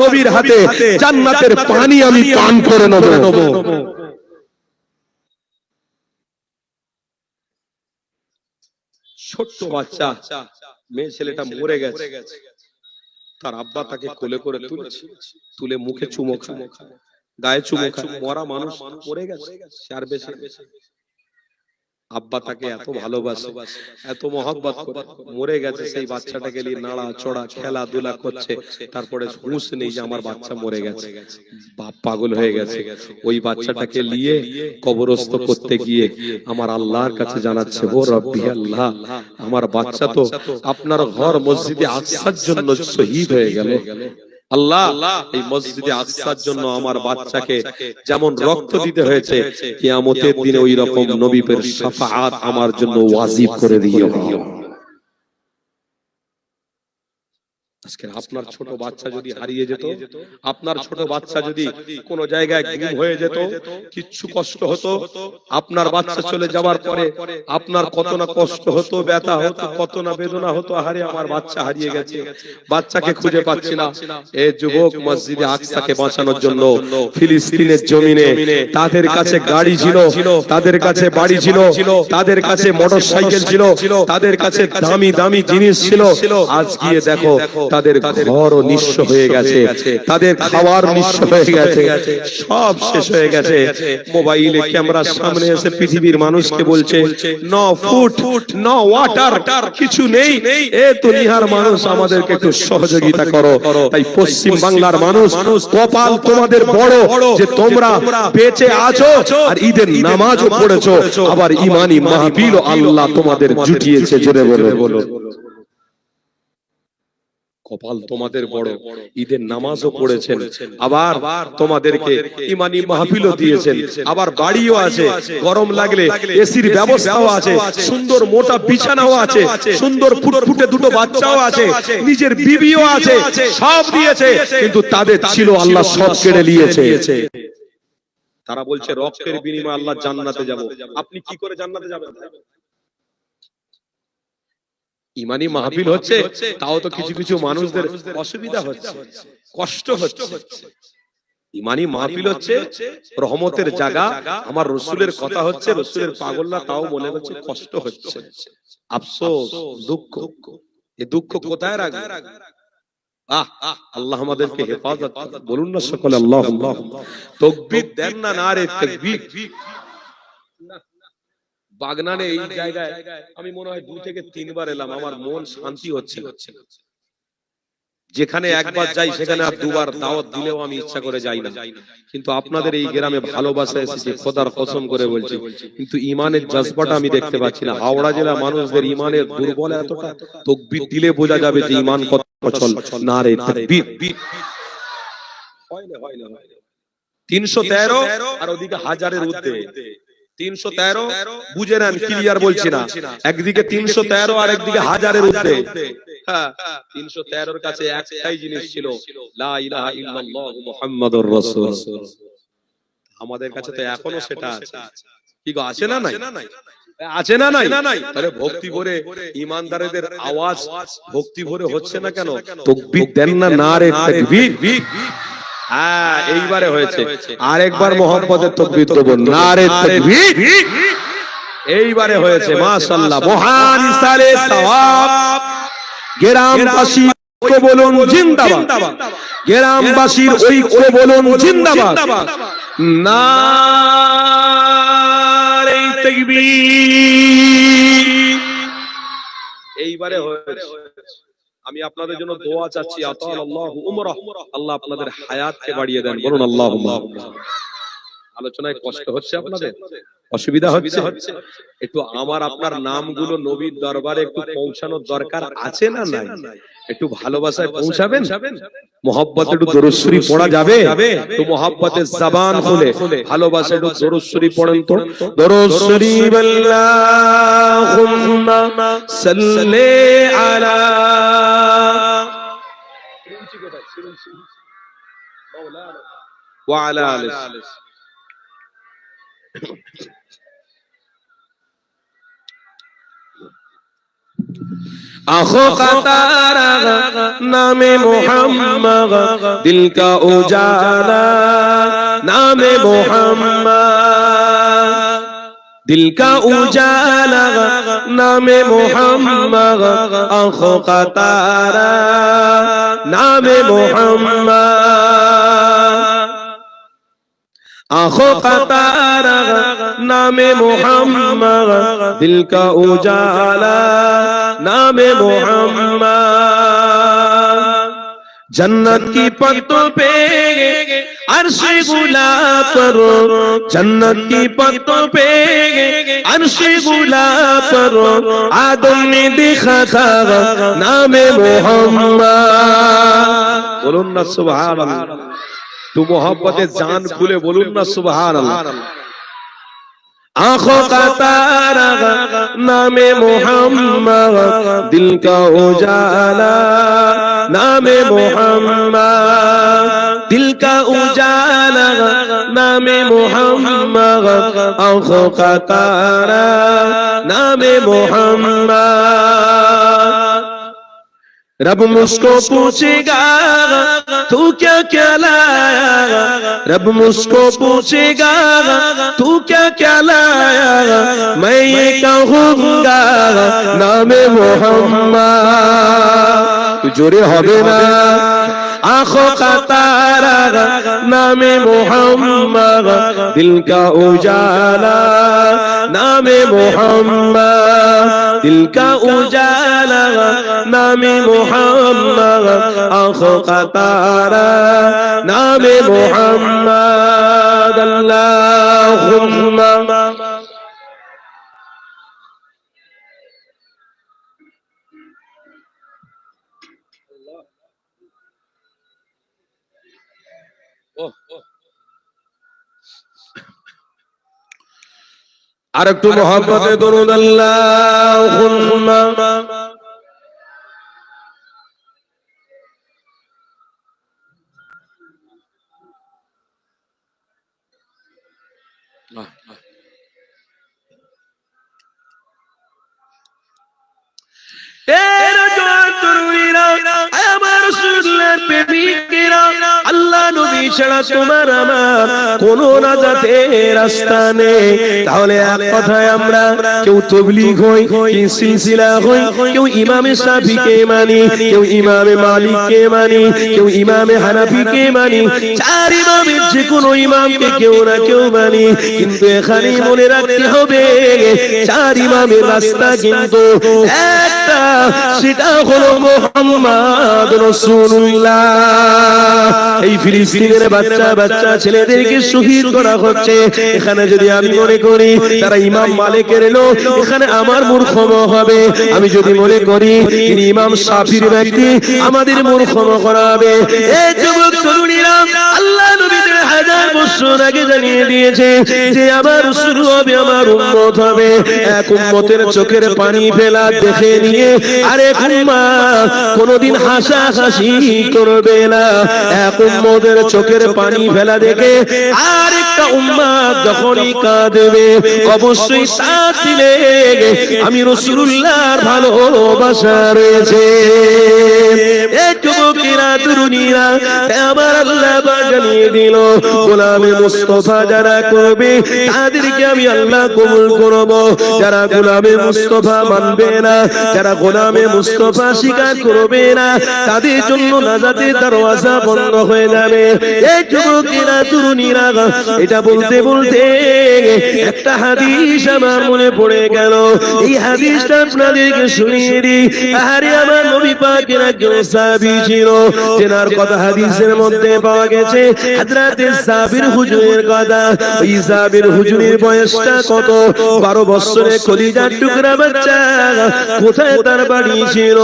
নবীর হাতে জান্নাতের পানি আমি পান করে নেব। ছোট্ট বাচ্চা মেয়ে ছেলেটা মরে গেছে। তার আব্বা তাকে কোলে করে তুলেছে তুলে মুখে চুমো খায়। গায়ে চুমো খায়। মরা মানুষ মরে গেছে। আর বেঁচে। আব্বা তাকে এত ভালোবাসে এত মহব্বত মরে গেছে সেই বাচ্চাটাকে নিয়ে নাড়া চড়া খেলাধুলা করছে তারপরে হুঁশ নেই যে আমার বাচ্চা মরে গেছে। বাপ পাগল হয়ে গেছে। ওই বাচ্চাটাকে নিয়ে কবরস্থ করতে গিয়ে আমার আল্লাহর কাছে জানাচ্ছে ও রব্বি আল্লাহ আমার বাচ্চা তো আপনার ঘর মসজিদে আকসার জন্য শহীদ হয়ে গেল। আল্লাহ এই মসজিদে আসার জন্য আমার বাচ্চাকে যেমন রক্ত দিতে হয়েছে কিয়ামতের দিনে ওই রকম নবীপের শাফাআত আমার জন্য ওয়াজিব করে দিও। আজকে আপনার ছোট বাচ্চা যদি হারিয়ে যেত আপনার ছোট বাচ্চা যদি কোন জায়গায় গুম হয়ে যেত কিচ্ছু কষ্ট হতো আপনার বাচ্চা চলে যাওয়ার পরে আপনার কত না কষ্ট হতো ব্যথা হতো কত না বেদনা হতো আহারে আমার বাচ্চা হারিয়ে গেছে। বাচ্চাকে খুঁজে পাচ্ছি না। এ যুবক মসজিদে আকসাকে বাঁচানোর জন্য ফিলিস্তিনের জমিনে তাদের কাছে গাড়ি ছিল তাদের কাছে বাড়ি ছিল তাদের কাছে মোটর সাইকেল ছিল তাদের কাছে দামি দামি জিনিস ছিল আজ গিয়ে দেখো তাদের ঘরও নিঃস্ব হয়ে গেছে। তাদের খাবার নিঃস্ব হয়ে গেছে। সব শেষ হয়ে গেছে। মোবাইলে ক্যামেরার সামনে এসে পৃথিবীর মানুষকে বলছে ন ফুট ন ওয়াটার কিছু নেই। এ দুনিয়ার মানুষ আমাদেরকে একটু সহযোগিতা করো। তাই পশ্চিম বাংলার মানুষ কপাল তোমাদের বড় যে তোমরা বেঁচে আছো আর ঈদের নামাজও পড়েছো আবার ইমানি মাহফিল আল্লাহ তোমাদের জুটিয়েছে জোরে বলে। বলো। কপাল তোমাদের বড়। ঈদের নামাজও পড়েছেন। আবার তোমাদেরকে ইমানি মাহফিলও দিয়েছেন। আবার বাড়িও আছে। গরম লাগলে এসির ব্যবস্থাও আছে। সুন্দর মোটা বিছানাও আছে। সুন্দর ফুটফুটে দুটো বাচ্চাও আছে। নিজের বিবিও আছে। সব দিয়েছে। কিন্তু তাদের ছিল আল্লাহ সব কেড়ে নিয়েছে। তারা বলছে রক্তের বিনিময়ে আল্লাহ জান্নাতে যাব। আপনি কি করে জান্নাতে যাবেন? ইমানি মাহফিল হচ্ছে তাও তো কিছু কিছু মানুষদের অসুবিধা হচ্ছে কষ্ট হচ্ছে। ইমানি মাহফিল হচ্ছে রহমতের জায়গা। আমার রসুলের কথা হচ্ছে রসুলের পাগল না তাও মনে হচ্ছে কষ্ট হচ্ছে আফসোস দুঃখ। এ দুঃখ কোথায় রাখবে? আহ আল্লাহ আমাদেরকে হেফাজত বলুন না সকলে আল্লাহ আল্লাহ তকবীর দেন না না রে তকবীর। বাগনানে এই জায়গায় আমি মনে হয় দু থেকে তিনবার এলাম। আমার মন শান্তি হচ্ছে। যেখানে একবার যাই সেখানে আর দুবার দাওয়াত দিলেও আমি ইচ্ছা করে যাই না। কিন্তু আপনাদের এই গ্রামে ভালোবাসা এসেছে খোদার কসম করে বলছি। কিন্তু ইমানের জজবাটা আমি দেখতে পাচ্ছি না। হাওড়া জেলা মানুষদের ইমানের দুর্বল এতটা তকবির দিলে বোঝা যাবে যে ইমান কত অচল না রে তাকবীর তিনশো তেরো আর ওদিকে হাজারের ঊর্ধ্বে তিনশো তেরো বুঝে নেন ক্লিয়ার বলছি না। একদিকে তিনশো তেরো আর একদিকে হাজারের ঊর্ধ্বে। হ্যাঁ, তিনশো তেরোর কাছে একটাই জিনিস ছিল আমাদের কাছে তো এখনও সেটা আছে। কি গো আছে না নাই? আছে না নাই? তাহলে ভক্তি ভরে ইমানদারদের আওয়াজ ভক্তি ভরে হচ্ছে না কেন? তকবীর দেন না না রে তাকবীর। হ্যাঁ এইবারে হয়েছে। আরেকবার মোহাম্মদের তকবীর দেব। না রে তাকবীর। এইবারে হয়েছে মাশাআল্লাহ। মহান ইসালে সওয়াব। গ্রামবাসী ঐক্য বলুন জিন্দাবাদ। গ্রামবাসীর ঐক্য বলুন জিন্দাবাদ। নারে তাকবীর। এইবারে হয়েছে। আমি আপনাদের জন্য দোয়া চাচ্ছি আতাল আল্লাহ আল্লাহ আপনাদের হায়াতকে বাড়িয়ে দেন বলুন আল্লাহ। আলোচনায় কষ্ট হচ্ছে আপনাদের? অসুবিধা হচ্ছে? একটু আমার আপনার নামগুলো নবীর দরবারে একটু পৌঁছানোর দরকার আছে না নাই? একটু ভালোবাসায় পৌঁছাবেন? একটু দরুশ্বরী পড়া যাবে? তো জবান ভালোবাসা একটু পড়েন তো। آخو کا تارا نام محمد دل کا اجالا نام محمد دل کا اجالا نام محمد آنکھوں کا تارا نام محمد آخو قطار نام محمد دل کا اجالا نام محمد جنت کی پتوں پہ عرش گلا پر جنت کی پتوں پہ عرش گلا پر آدم نے دیکھا تھا نام محمد بولو نا سبحان اللہ তু মোহাম্মতে জান খুলে বলুন না সুবাহার আখো কাতারা নামে মোহাম্মা দিল উজালা। নামে মোহাম্মা দিল কা উজালা। নামে মোহাম্মা আখো কাতারা। নামে মোহাম্মা रब मुझको पूछेगा तू क्या क्या लाया? रब मुझको पूछेगा तू क्या क्या लाया? मैं ये कहूँगा नामे मोहम्मद। जोरे होबे ना आँखों का तारा नामे मोहम्मद। दिल का उजाला नामे मोहम्मद। تلك اجالا نامي محمد أخ قطارا نامي محمد اللهم আর একটু মোহাম্মতে দরুদ আল্লাহুম্মা ছাড়া তোমার আমার কোন নাজাতের রাস্তা নেই। তাহলে এক কথায় আমরা কেউ তবলিগ হই সিলসিলা হই, কেউ ইমামে শাফিকে মানি, কেউ ইমামে মালিককে মানি, কেউ ইমামে হানাফিকে মানি। চার ইমামের যে কোনো ইমামকে কেউ না কেউ মানি। কিন্তু এখানে মনে রাখতে হবে, চার ইমামের রাস্তা কিন্তু একটা, সেটা হলো মোহাম্মদ রসুল্লাহ এই ফিলিস্তিনের বাচ্চা বাচ্চা ছেলেদেরকে শহীদ করা হচ্ছে। এখানে যদি আমি মনে করি তারা ইমাম মালিকের এলো এখানে আমার মূর্খম হবে। আমি যদি মনে করি তিনি ইমাম সাফির ব্যক্তি আমাদের মূর্খম করা হবে। এই যুবক তরুণীরা আল্লাহ নবীদের হাজার বছর আগে জানিয়ে দিয়েছে যে আমার শুরু হবে আমার উন্মত হবে। এক উন্মতের চোখের পানি ফেলা দেখে নিয়ে আরেক উম্মাত কোনদিন হাসা হাসি করবে না এক উম্মতের চোখের পানি ফেলা দেখে আরেকটা উম্মাত যখনই কাঁদবে অবশ্যই সাথ দিলে আমি রসুল্লাহর ভালোবাসা রয়েছে। এই যুবকেরা তরুণীরা আমার আল্লাহ জানিয়ে দিল গোলামে মুস্তফা যারা করবে তাদেরকে আমি আল্লাহ কবুল করব। যারা গোলামে মুস্তফা মানবে না যারা গোলামে মুস্তফা স্বীকার করবে না তাদের জন্য নাজাতের দরওয়াজা বন্ধ হয়ে যাবে। এই যুবকেরা তরুণীরা, এটা বলতে বলতে একটা হাদিস আমার মনে পড়ে গেল। এই হাদিসটা আপনাদেরকে শুনিয়ে দিই। আরে আমার নবী পাকের একজন সাহাবী ছিল যেনার কথা হাদিসের মধ্যে পাওয়া গেছে। হযরতে সাবির হুজুরের কথা। ওই সাবির হুজুরের বয়সটা কত? 12 বছরের কলিজার টুকরা বাচ্চা। কোথায় তার বাড়ি ছিল?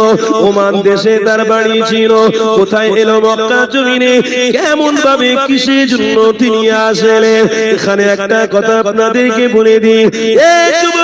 ওমান দেশে তার বাড়ি ছিল। কোথায় এলো মক্কা জমিনে? কেমন ভাবে কিসের জন্য তিনি আসলেন এখানে একটা কথা আপনাদেরকে বলে দিই।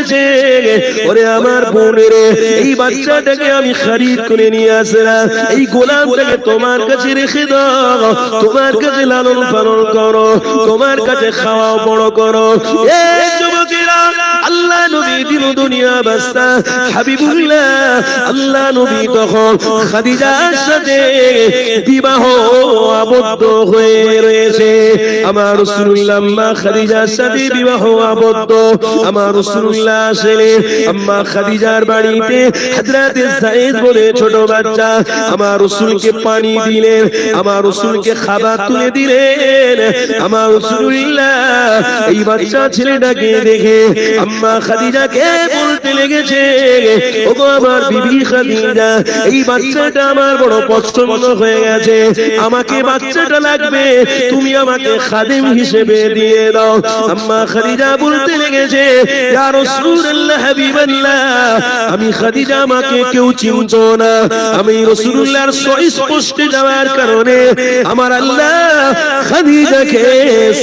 লেগেছে ওরে আমার বোনের, এই বাচ্চাটাকে আমি খারিদ করে নিয়ে আসলাম। এই গোলামটাকে তোমার কাছে রেখে দাও। তোমার কাছে লালন পালন করো। তোমার কাছে খাওয়া বড় করো। এ দিন দুনিয়া বাস্তা। হাবিবুল্লাহ, আল্লাহ নবী তখন খাদিজার সাথে বিবাহ আবদ্ধ হয়ে রয়েছে। আমার রাসূলুল্লাহ আম্মা খাদিজার সাথে বিবাহ আবদ্ধ। আমার রাসূলুল্লাহ আসলে আম্মা খাদিজার বাড়িতে হযরতে সাইদ বলে ছোট বাচ্চা। আমার রাসূলকে পানি দিলেন, আমার রাসূলকে খাবার তুলে দিলেন। আমার রাসূলুল্লাহ, এই বাচ্চা ছেলেটাকে দেখে আম্মা খাদিজাকে বলতে লেগেছে, ওগো আমার বিবি খাদিজা, এই বাচ্চাটা আমার বড় পছন্দ হয়ে গেছে। আমাকে বাচ্চাটা লাগবে, তুমি আমাকে খাদেম হিসেবে দিয়ে দাও। আম্মা খাদিজা বলতে লেগেছে, ইয়া রাসূলুল্লাহ হাবিবাল্লাহ, আমি খাদিজা আমাকে কেউ চিনতো না। আমি রাসূলুল্লাহর স্পষ্ট যাওয়ার কারণে আমার আল্লাহ খাদিজাকে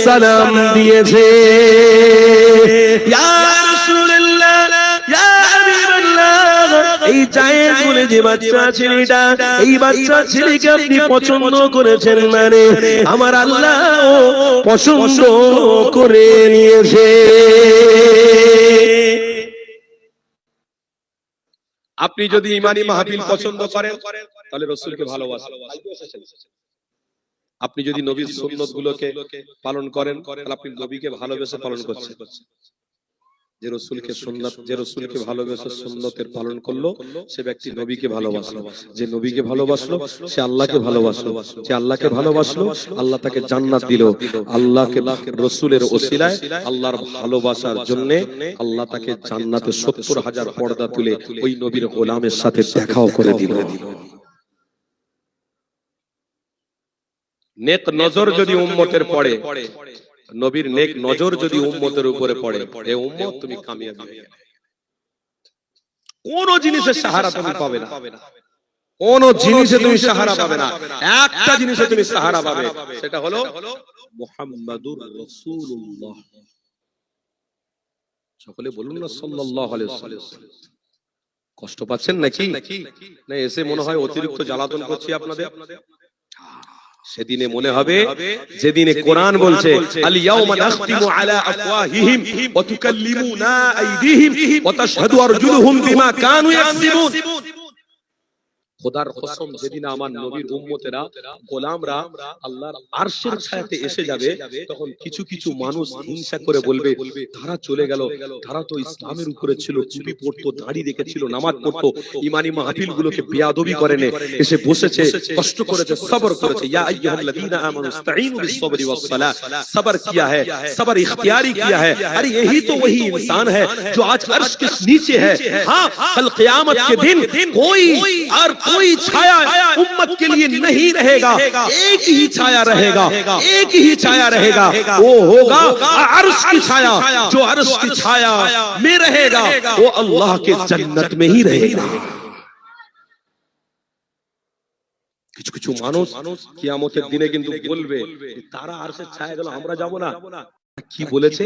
সালাম দিয়েছে। ইয়া এই জায়েদ বলে যে বাচ্চা ছেলেটা, এই বাচ্চা ছেলেকে আপনি পছন্দ করেছেন মানে আমার আল্লাহ পছন্দ করে নিয়েছে। আপনি যদি ইমানি মাহফিল পছন্দ করেন, তাহলে রসুলকে ভালোবাসেন। আপনি যদি নবীর সুন্নত গুলোকে পালন করেন আপনি নবীকে ভালোবেসে পালন করছেন। যে রসুলকে সুন্নাত যে রসুলকে ভালোবেসে সুন্নতের পালন করল সে ব্যক্তি নবীকে ভালোবাসলো। যে নবীকে ভালোবাসলো সে আল্লাহকে ভালোবাসলো। যে আল্লাহকে ভালোবাসলো আল্লাহ তাকে জান্নাত দিল। আল্লাহকে রসুলের ওসিলায় আল্লাহর ভালোবাসার জন্য আল্লাহ তাকে জান্নাতে সত্তর হাজার পর্দা তুলে ওই নবীর গোলামের সাথে দেখাও করে দিল। নেক নজর যদি উম্মতের পড়ে নবীর নেক নজর যদি উম্মতের উপরে পড়ে এ উম্মত তুমি কামিয়াবি। হয়ে গেলে। কোন জিনিসের সাহারা তুমি পাবে না। কোন জিনিসে তুমি সাহারা পাবে না। একটা জিনিসে তুমি সাহারা পাবে সেটা হলো মুহাম্মাদুর রাসূলুল্লাহ। সকলে বলুন না সাল্লাল্লাহু আলাইহি ওয়াসাল্লাম। কষ্ট পাচ্ছেন নাকি? না এসে মনে হয় অতিরিক্ত জ্বালাতন করছি আপনাদের। সেদিনে মনে হবে যেদিনে কোরআন বলছে আল ইয়াউমা নাখতিমু আলা আফওয়াহিহিম ওয়া তুকাল্লিমুনা আইদিহিম ওয়া তাশহাদু আরজুলুহুম বিমা কানু ইয়াকসিবুন খোদার কসম যেদিন আমার নবীর উম্মতেরা গোলামরা আল্লাহর আরশের ছায়াতে এসে যাবে তখন কিছু কিছু মানুষ হিংসা করে বলবে তারা চলে গেল তারা তো ইসলামের উপরে ছিল চুপি পড়তো দাড়ি রেখেছিল নামাজ পড়তো ইমানি মাহফিল গুলোকে বেয়াদবি করে নে এসে বসেছে কষ্ট করেছে সবর করেছে ইয়া আইয়ুহাল্লাযীনা আমানু ইসতাঈনু বিস-সাবরি ওয়াস-সালাহ सबर किया है सबर इख्तियारी किया है अरे यही तो वही इंसान है जो आज अर्श के नीचे है हाँ कल क़यामत के दिन कोई और कोई छाया उम्मत के लिए नहीं रहेगा एक ही छाया रहेगा एक ही छाया रहेगा वो होगा अर्श की छाया जो अर्श की छाया में रहेगा वो अल्लाह के जन्नत में ही रहेगा কিছু কিছু মানুষ কিয়ামতের দিনে কিন্তু বলবে যে তারা আরশের ছায়া গেল আমরা যাব না কি বলেছে?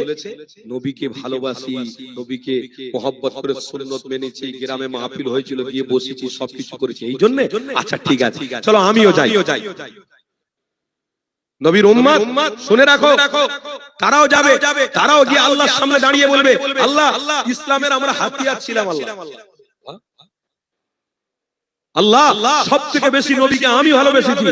নবীকে ভালোবাসি নবীকে মোহাব্বত করে সুন্নত মেনেছি গ্রামে মাহফিল হয়েছিল গিয়ে বসেছি সবকিছু করেছি। এই জন্য? আচ্ছা ঠিক আছে। চলো আমিও যাই। নবীর উম্মত শুনে রাখো। তারাও যাবে তারাও গিয়ে আল্লাহর সামনে দাঁড়িয়ে বলবে আল্লাহ ইসলামের আমরা হাতিয়ার ছিলাম আল্লাহ। আল্লাহ সব থেকে বেশি নবীকে আমি ভালোবেসেছি।